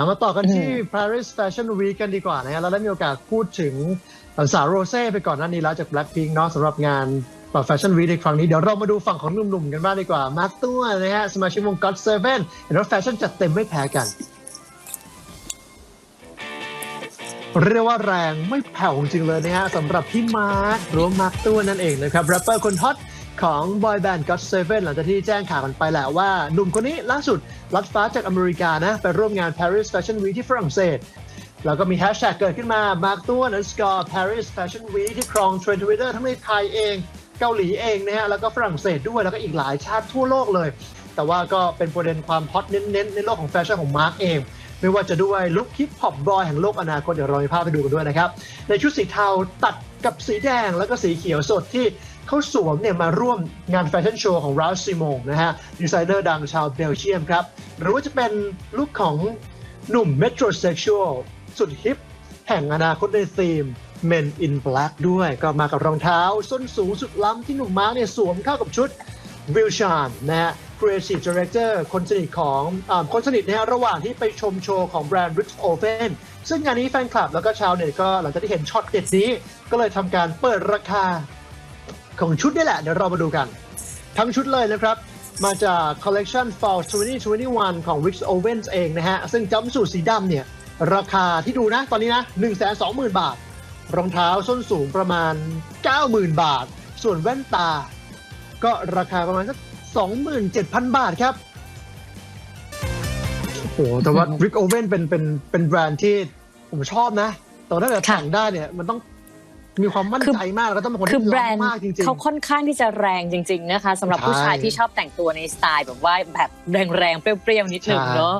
เอามาต่อกันที่ Paris Fashion Week กันดีกว่านะฮะเราได้มีโอกาสพูดถึงสาวโรเซ่ไปก่อนหน้านี้แล้วจาก Blackpink เนาะสำหรับงานแฟชั่นวีในครั้งนี้ เดี๋ยวเรามาดูฝั่งของหนุ่มๆกันบ้างดีกว่า มาร์คตัวนะฮะ สมาชิกวง God Seven เห็นว่าแฟชั่นจัดเต็มไม่แพ้กัน เรียกว่าแรงไม่แผ่วจริงๆเลยนะฮะสำหรับพี่มาร์คหรือว่ามาร์คตัวนั่นเองนะครับแรปเปอร์คนฮอต ของบอยแบนด์ก็เซเว่นหลังจากที่แจ้งข่าวกันไปแหละว่า หนุ่มคนนี้ล่าสุดลัดฟ้าจากอเมริกานะ ไปร่วมงาน Paris Fashion Week ที่ฝรั่งเศส แล้วก็มีแฮชแท็กเกิดขึ้นมามาร์กตัวนันสกอร์ Paris Fashion Week ที่ครองเทรนด์ทวิตเตอร์ทั้งในไทยเอง เกาหลีเองนะฮะแล้วก็ฝรั่งเศสด้วยแล้วก็อีกหลายชาติทั่วโลกเลย แต่ว่าก็เป็นประเด็นความฮอตเน้นๆ ในโลกของแฟชั่นของมาร์คเอง ไม่ว่าจะด้วยลุคฮิปฮอปบอยแห่งโลกอนาคตเดี๋ยวเรามีภาพไปดูกันด้วยนะครับ ในชุดสีเทาตัดกับสีแดงแล้วก็สีเขียวสดที่เขาสวมเนี่ยมาร่วมงานแฟชั่นโชว์ของรา s ซิมงนะฮะดีไซเนอร์ดังชาวเบลเยียมครับ หรือว่าจะเป็นลุคของหนุ่มเมโทรเซ็กชวลสุดฮิปแห่งอนาคตในธีม Men in Black ด้วยก็มากับรองเท้า ส้นสูงสุดล้ำที่หนุ่มมาร์กเนี่ยสวมเข้ากับชุดวิลชานนะฮะ Creative Director คนสนิทของอคนสนิทนะฮะระหว่างที่ไปชมโชว์ของแบรนด์ Rich Oven ซึ่งงานนี้แฟนคลับแล้วก็ชาวเน็ตก็หลังจากที่เห็นช็อตเด็ดนี้ ก็เลยทำการเปิดราคาของชุดนี่แหละ เดี๋ยวเรามาดูกัน ทั้งชุดเลยนะครับ มาจาก Collection Fall 2021 ของ Rich Owen เองนะฮะ ซึ่งจัมสูทสีดำเนี่ย ราคาที่ดูนะตอนนี้นะ 120,000 บาท รองเท้าส้นสูงประมาณ 90,000 บาท ส่วนแว่นตาก็ราคาประมาณสัก 27,000 บาทครับ โอ้โห แต่ว่า Rick Owen เป็นเป็นเป็นแบรนด์ที่ผมชอบนะ แต่ว่าถ้าเกิดค่ะแต่งได้เนี่ย มันต้องมีความมั่นคือใจมากแล้วก็ต้องเป็นคนคือที่แบรล้นด์ำมากจริงๆเขาค่อนข้างที่จะแรงจริง ๆ นะคะสำหรับผู้ใช่ชายที่ชอบแต่งตัวในสไตล์แบบว่าแบบแรงๆเปรี้ยวๆนิดนึงใช่เนาะ